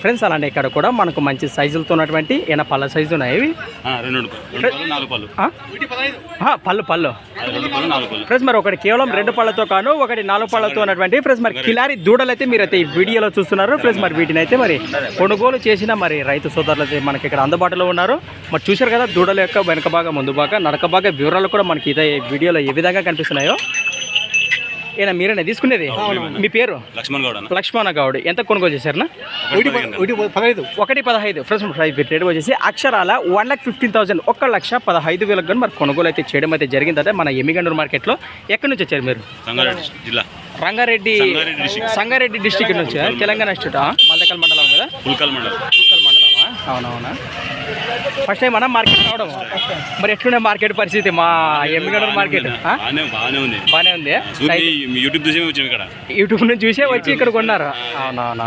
Friends అలానే ఇక్కడ కూడా మనకు మంచి సైజులతో ఉన్నటువంటి ఏమైనా పళ్ళ సైజు ఉన్నాయి. ఇవి? ఆ, రెండు రెండు రెండు పళ్ళు నాలుగు పళ్ళు. ఆ? ఆ, పళ్ళు పళ్ళు. అది రెండు పళ్ళు నాలుగు పళ్ళు. ఫ్రెండ్స్ మరి ఒకటి కేవలం రెండు పళ్ళతో కాను ఒకటి నాలుగు పళ్ళతో ఉన్నటువంటి ఫ్రెండ్స్ మరి కిలారి దూడలు అయితే మీరైతే ఈ వీడియోలో చూస్తున్నారు. ఫ్రెండ్స్ మరి వీటిని అయితే మరి కొనుగోలు చేసిన మరి రైతు సోదరులు అయితే మనకి ఇక్కడ అందుబాటులో ఉన్నారు. మరి చూశారు కదా దూడల యొక్క వెనక భాగం ముందు భాగం నడక భాగం వివరాలు కూడా మనకి ఇదే వీడియోలో ఏ విధంగా కనిపిస్తున్నాయో. ఏనా మీరేనా? తీసుకునేది? మీ పేరు? లక్ష్మణ్ గౌడ్ లక్ష్మణ గౌడ్. ఎంత కొనుగోలు పదిహేను. పదహైదు. ఒకటి పదహైదు. ఫ్రెండ్స్ ప్రైస్ రేట్ వచ్చేసి అక్షరాల వన్ లాక్ ఫిఫ్టీన్ థౌసండ్ ఒక లక్ష పదహైదు వేలకు కానీ మరి కొనుగోలు అయితే చేయడం అయితే జరిగిందంటే మన ఎమ్మిగండూరు మార్కెట్లో ఎక్కడి నుంచి వచ్చారు మీరు? జిల్లా. రంగారెడ్డి సంగారెడ్డి డిస్టిక్ నుంచి తెలంగాణ స్టేట్? మల్దకల్ మండలం కదా? పుల్కల్ మండలం. మండలమా? అవునవునా. ఫస్ట్ టైం మనం మార్కెట్ రావడం. మరి ఎట్లుండే మార్కెట్ పరిస్థితి? మా ఎమ్మిగండూరు మార్కెట్. బాగానే ఉంది. యూట్యూబ్ చూసి వచ్చాము ఇక్కడ. యూట్యూబ్ నుంచి చూసే వచ్చి ఇక్కడ కొన్నారు. అవునవునా?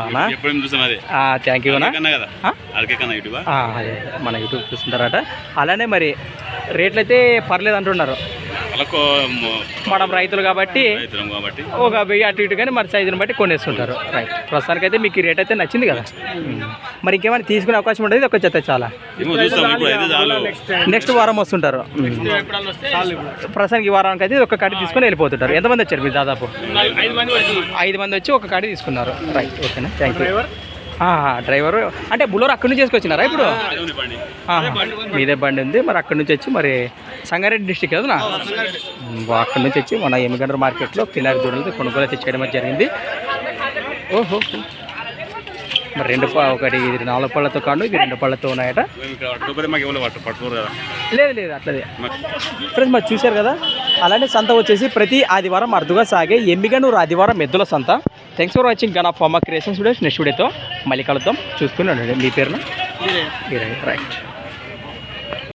థ్యాంక్ యూ యూట్యూబ్ మన యూట్యూబ్ చూస్తుంటారట అలానే మరి రేట్లు అయితే పర్లేదు అంటున్నారు. మనం రైతులు కాబట్టి రైతులం కాబట్టి ఒక వెయ్యి అటు ఇటు కానీ మరి సైజుని బట్టి కొనేస్తుంటారు. రైట్ ప్రస్తుతానికి అయితే మీకు ఈ రేట్ అయితే నచ్చింది కదా. ఉమ్. మరి ఇంకేమైనా తీసుకునే అవకాశం ఉంటుంది ఒక జత చాలా. నెక్స్ట్ వారం వస్తుంటారు. ప్రస్తుతానికి ఈ వారానికి అయితే ఒక కాడి తీసుకొని వెళ్ళిపోతుంటారు. ఎంతమంది వచ్చారు మీరు దాదాపు? ఐదు మంది వచ్చి ఒక కాడి తీసుకున్నారు. రైట్ ఓకేనా థ్యాంక్ యూ డ్రైవర్. అంటే బులోర్ అక్కడి నుంచి చేసుకొచ్చినారా ఇప్పుడు. మీదే బండి ఉంది. మరి అక్కడి నుంచి వచ్చి మరి సంగారెడ్డి డిస్టిక్ కదా అక్కడి నుంచి వచ్చి మన ఎమ్మిగండ్ర మార్కెట్లో కిలారి దూడలతో కొనుగోలు అయితే చేయడం అయితే జరిగింది. ఓహో. మరి రెండు ఒకటి ఇది నాలుగు పళ్ళతో కాను ఇది రెండు పళ్ళతో ఉన్నాయట. లేదు లేదు అట్లదే. ఫ్రెండ్స్ మరి చూశారు కదా? అలానే సంత వచ్చేసి ప్రతి ఆదివారం అరుదుగా సాగే ఎమ్మిగనూరు ఆదివారం ఎద్దుల సంత. Thanks for watching gun of pharma creations videos next వీడియోతో మళ్ళీ కలుద్దాం. చూసుకుని ఉండండి మీ పేరున? రైట్